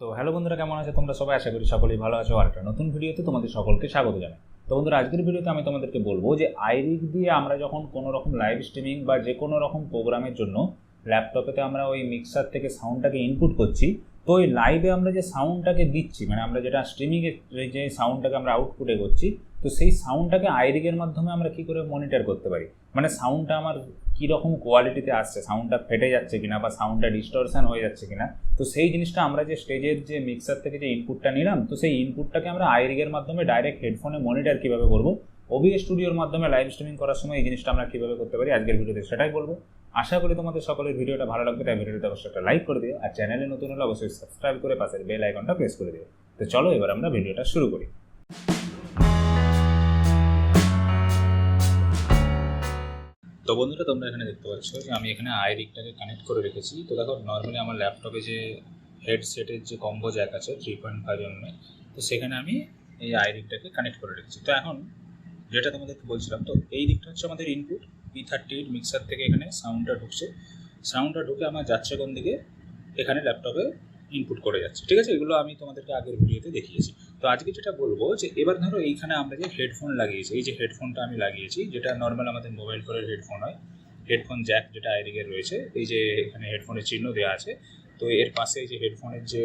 তো হ্যালো বন্ধুরা, কেমন আছো? তোমরা সবাই আশা করি সকলেই ভালো আছো। আর একটা নতুন ভিডিওতে তোমাদের সকলকে স্বাগত জানাই। তো বন্ধুরা, আজকের ভিডিওতে আমি তোমাদেরকে বলব যে আইরিক দিয়ে আমরা যখন কোনো রকম লাইভ স্ট্রিমিং বা যে কোনো রকম প্রোগ্রামের জন্য ল্যাপটপেতে আমরা ওই মিক্সার থেকে সাউন্ডটাকে ইনপুট করছি, তো ওই লাইভে আমরা যে সাউন্ডটাকে দিচ্ছি মানে আমরা যেটা স্ট্রিমিংয়ে যে সাউন্ডটাকে আমরা আউটপুটে করছি, তো সেই সাউন্ডটাকে আইরিকের মাধ্যমে আমরা কি করে মনিটর করতে পারি? মানে সাউন্ডটা আমার কীরকম কোয়ালিটিতে আসছে সাউন্ডটা ফেটে যাচ্ছে কিনা বা সাউন্ডটা ডিস্টরশন হয়ে যাচ্ছে কিনা, তো সেই জিনিসটা আমরা যে স্টেজের যে মিক্সার থেকে যে ইনপুটটা নিলাম, তো সেই ইনপুটটাকে আমরা আইরিগের মাধ্যমে ডাইরেক্ট হেডফোনে মনিটর কীভাবে করব ওবিএস স্টুডিওর মাধ্যমে লাইভ স্ট্রিমিং করার সময় এই জিনিসটা আমরা কীভাবে করতে পারি, আজকের ভিডিওতে সেটাই বলব। আশা করি তোমাদের সকলের ভিডিওটা ভালো লাগবে, তাই ভিডিওটা অবশ্যই একটা লাইক করে দিও, আর চ্যানেলে নতুন হলে অবশ্যই সাবস্ক্রাইব করে পাশের বেল আইকনটা প্রেস করে দিও। তো চলো এবার আমরা ভিডিওটা শুরু করি। তো বন্ধুরা, তোমরা এখানে দেখতে পাচ্ছ যে আমি এখানে আইরিকটাকে কানেক্ট করে রেখেছি। তো দেখো নর্মালি আমার ল্যাপটপে যে হেডসেটের যে কম্বো জ্যাক আছে থ্রি পয়েন্ট ফাইভ এমএ তো সেখানে আমি এই আইরিকটাকে কানেক্ট করে রেখেছি। তো এখন যেটা তোমাদেরকে বলছিলাম, তো এই দিকটা হচ্ছে আমাদের input P thirty eight mixer থেকে এখানে সাউন্ডটা ঢুকছে। সাউন্ডটা ঢুকে আমার যাচ্ছে কোন দিকে? এখানে ল্যাপটপে ইনপুট করে যাচ্ছে। ঠিক আছে? এগুলো আমি তোমাদেরকে আগের ভিডিওতে দেখিয়েছি। তো আজকে যেটা বলব যে এবার ধরো এইখানে আমরা যে হেডফোন লাগিয়েছি, এই যে হেডফোনটা আমি লাগিয়েছি, যেটা নর্মাল আমাদের মোবাইল ফোনের হেডফোন হয় হেডফোন জ্যাক যেটা আইরিগের রয়েছে, এই যে এখানে হেডফোনের চিহ্ন দেওয়া আছে, তো এর পাশে এই যে হেডফোনের যে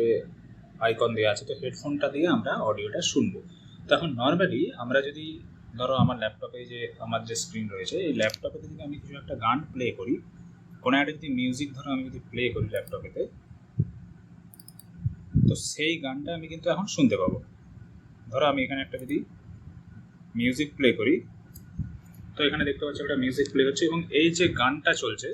আইকন দেওয়া আছে, তো হেডফোনটা দিয়ে আমরা অডিওটা শুনব। তো এখন নর্মালি আমরা যদি ধরো আমার ল্যাপটপে যে আমার যে স্ক্রিন রয়েছে, এই ল্যাপটপে যদি আমি কিছু একটা গান প্লে করি, কোনো একটা যদি মিউজিক ধরো আমি যদি প্লে করি ল্যাপটপেতে তো সেই গানটা আমি কিন্তু এখন শুনতে পাবো। ধরো আমি এখানে একটা যদি মিউজিক প্লে করি, তো এখানে দেখতে পাচ্ছি একটা মিউজিক প্লে হচ্ছে এবং এই যে গানটা চলছে,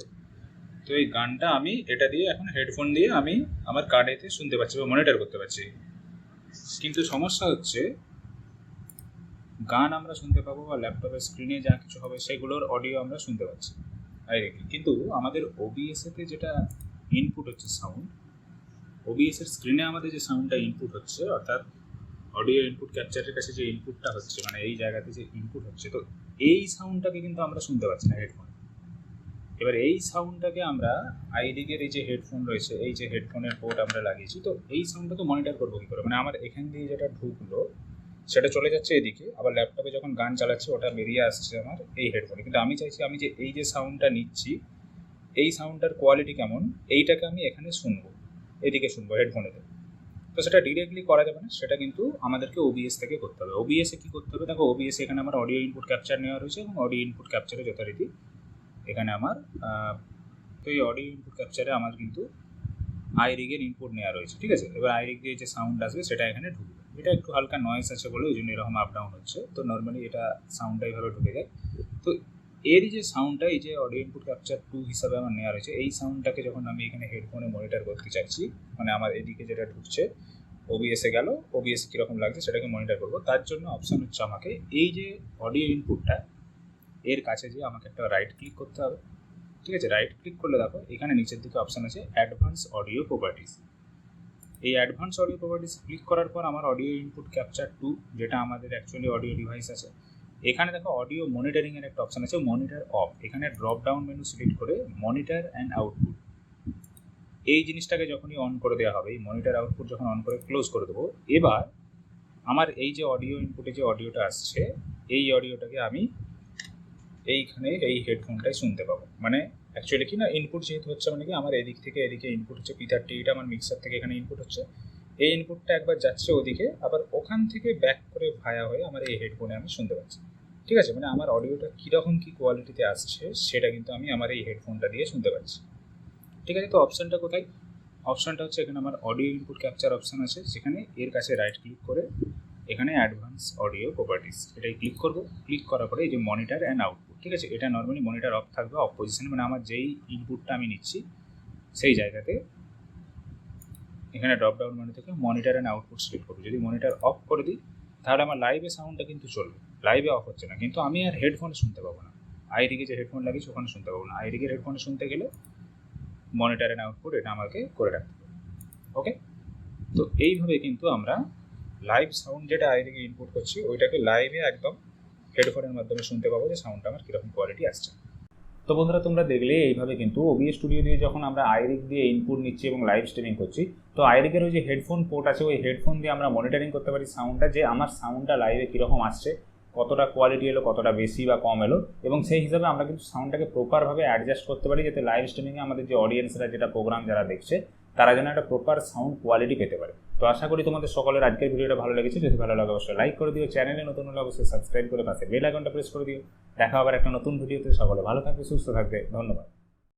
তো এই গানটা আমি এটা দিয়ে এখন হেডফোন দিয়ে আমি আমার কার্ডেতে শুনতে পাচ্ছি বা মনিটর করতে পারছি কিন্তু সমস্যা হচ্ছে, গান আমরা শুনতে পাবো বা ল্যাপটপের স্ক্রিনে যা কিছু হবে সেগুলোর অডিও আমরা শুনতে পাচ্ছি। ডাইরেক্টলি কিন্তু আমাদের ওবিএসএতে যেটা ইনপুট হচ্ছে সাউন্ড ওবিএস এর স্ক্রিনে আমাদের যে সাউন্ডটা ইনপুট হচ্ছে, অর্থাৎ অডিও ইনপুট ক্যাপচারের কাছে যে ইনপুটটা হচ্ছে মানে এই জায়গাতে যে ইনপুট হচ্ছে, তো এই সাউন্ডটাকে কিন্তু আমরা শুনতে পাচ্ছি না হেডফোন এবার এই সাউন্ডটাকে আমরা আইডিগের এই যে হেডফোন রয়েছে, এই যে হেডফোনের পোর্ট আমরা লাগিয়েছি, তো এই সাউন্ডটা তো মনিটর করব কী করে? মানে আমার এখান দিয়ে যেটা ঢুকলো, সেটা চলে যাচ্ছে এদিকে, আবার ল্যাপটপে যখন গান চালাচ্ছে, ওটা বেরিয়ে আসছে আমার এই হেডফোনে কিন্তু আমি চাইছি আমি যে এই যে সাউন্ডটা নিচ্ছি, এই সাউন্ডটার কোয়ালিটি কেমন, এইটাকে আমি এখানে শুনব, এদিকে শুনব হেডফোনেতে তো সেটা ডিরেক্টলি করা যাবে না, সেটা কিন্তু আমাদেরকে ওবিএস থেকে করতে হবে। ওবিএসে কী করতে হবে? দেখো ওবিএস এখানে আমার অডিও ইনপুট ক্যাপচার নেওয়া রয়েছে এবং অডিও ইনপুট ক্যাপচারে যথারীতি এখানে আমার তো এই অডিও ইনপুট ক্যাপচারে আমার কিন্তু আইরিগের ইনপুট নেওয়া রয়েছে, ঠিক আছে? এবার আইরিগ দিয়ে যে সাউন্ড আসবে, সেটা এখানে ঢুকবে। এটা একটু হালকা নয়েস আছে বলে ওই জন্য এরকম আপ ডাউন হচ্ছে। তো নর্মালি এটা সাউন্ডটা এইভাবে ঢুকে যায়। তো এরই যে সাউন্ডটা এই যে অডিও ইনপুট ক্যাপচার টু হিসাবে আমার নেওয়া রয়েছে, এই সাউন্ডটাকে যখন আমি এখানে হেডফোনে মনিটর করতে চাইছি মানে আমার এদিকে যেটা ঢুকছে ওবিএসে গেল ওবিএস কীরকম লাগছে সেটাকে মনিটর করব। তার জন্য অপশান হচ্ছে আমাকে এই যে অডিও ইনপুটটা এর কাছে যে আমাকে একটা রাইট ক্লিক করতে হবে। ঠিক আছে? রাইট ক্লিক করলে দেখো, এখানে নিচের দিকে অপশান আছে অ্যাডভান্স অডিও প্রপার্টিস এই অ্যাডভান্স অডিও প্রপার্টিস ক্লিক করার পর আমার অডিও ইনপুট ক্যাপচার টু যেটা আমাদের অ্যাকচুয়ালি অডিও ডিভাইস আছে এখানে দেখো অডিও মনিটরিং এর একটা অপশন আছে মনিটর অফ এখানে ড্রপ ডাউন মেনু সিলেক্ট করে মনিটর অ্যান্ড আউটপুট এই জিনিসটাকে যখনই অন করে দেওয়া হবে, এই মনিটর আউটপুট যখন অন করে ক্লোজ করে দেবো, এবার আমার এই যে অডিও ইনপুটে যে অডিওটা আসছে, এই অডিওটাকে আমি এইখানে এই হেডফোনটাই শুনতে পাবো। মানে অ্যাকচুয়ালি কি না ইনপুট যেহেতু হচ্ছে মানে কি, আমার এদিক থেকে এদিকে ইনপুট হচ্ছে পি থার্টি আমার মিক্সার থেকে এখানে ইনপুট হচ্ছে এই ইনপুটটা একবার যাচ্ছে ওদিকে, আবার ওখান থেকে ব্যাক করে ভায়া হয়ে আমার এই হেডফোনে আমি শুনতে পাচ্ছি। ঠিক আছে? মানে আমার অডিওটা কীরকম, কী কোয়ালিটিতে আসছে, সেটা কিন্তু আমি আমার এই হেডফোনটা দিয়ে শুনতে পাচ্ছি। ঠিক আছে? তো অপশানটা কোথায়? অপশানটা হচ্ছে এখানে আমার অডিও ইনপুট ক্যাপচার অপশান আছে, যেখানে এর কাছে রাইট ক্লিক করে এখানে অ্যাডভান্স অডিও প্রপার্টিস এটাই ক্লিক করব। ক্লিক করার পরে এই যে মনিটার অ্যান্ড আউটপুট ঠিক আছে? এটা নর্মালি মনিটার অফ থাকবে অফ পজিশনে মানে আমার যেই ইনপুটটা আমি নিচ্ছি, সেই জায়গাতে এখানে ড্রপ ডাউন মেনু থেকে মনিটার অ্যান্ড আউটপুট সিলেক্ট করব যদি মনিটার অফ করে দিই, তাহলে আমার লাইভে সাউন্ডটা কিন্তু চলবে। লাইভে অফ হচ্ছে না। কিন্তু আমি আর হেডফোনে শুনতে পাবো না। আইরিকে যে হেডফোন লাগিয়েছি, ওখানে শুনতে পাবো না। আইরিকের হেডফোনে শুনতে গেলে মনিটার অ্যান্ড আউটপুট এটা আমাকে করে রাখতে হবে। ওকে তো এইভাবে কিন্তু আমরা লাইভ সাউন্ড যেটা আইরিকে ইনপুট করছি, ওইটাকে লাইভে একদম হেডফোনের মাধ্যমে শুনতে পাবো যে সাউন্ডটা আমার কীরকম কোয়ালিটি আসছে। তো বন্ধুরা, তোমরা দেখলে এইভাবে কিন্তু ওবিএস স্টুডিও দিয়ে যখন আমরা আইরিক দিয়ে ইনপুট নিচ্ছি এবং লাইভ স্ট্রিমিং করছি, তো আইরিকের ওই যে হেডফোন পোর্ট আছে, ওই হেডফোন দিয়ে আমরা মনিটরিং করতে পারি সাউন্ডটা যে আমার সাউন্ডটা লাইভে কীরকম আসছে, কতটা কোয়ালিটি এলো, কতটা বেশি বা কম এলো, এবং সেই হিসাবে আমরা কিন্তু সাউন্ডটাকে প্রপারভাবে অ্যাডজাস্ট করতে পারি, যাতে লাইভ স্ট্রিমিংয়ে আমাদের যে অডিয়েন্সরা যেটা প্রোগ্রাম যারা দেখছে তারা যেন একটা প্রপার সাউন্ড কোয়ালিটি পেতে পারে। তো আশা করি তোমাদের সকলের আজকের ভিডিওটা ভালো লেগেছে। যদি ভালো লাগে অবশ্যই লাইক করে দিও চ্যানেলে নতুন হলে অবশ্যই সাবস্ক্রাইব করে পাশে বেল আইকনটা প্রেস করে দিও। দেখা আবার একটা নতুন ভিডিওতে সকলে ভালো থাকবে, সুস্থ থাকবে। ধন্যবাদ।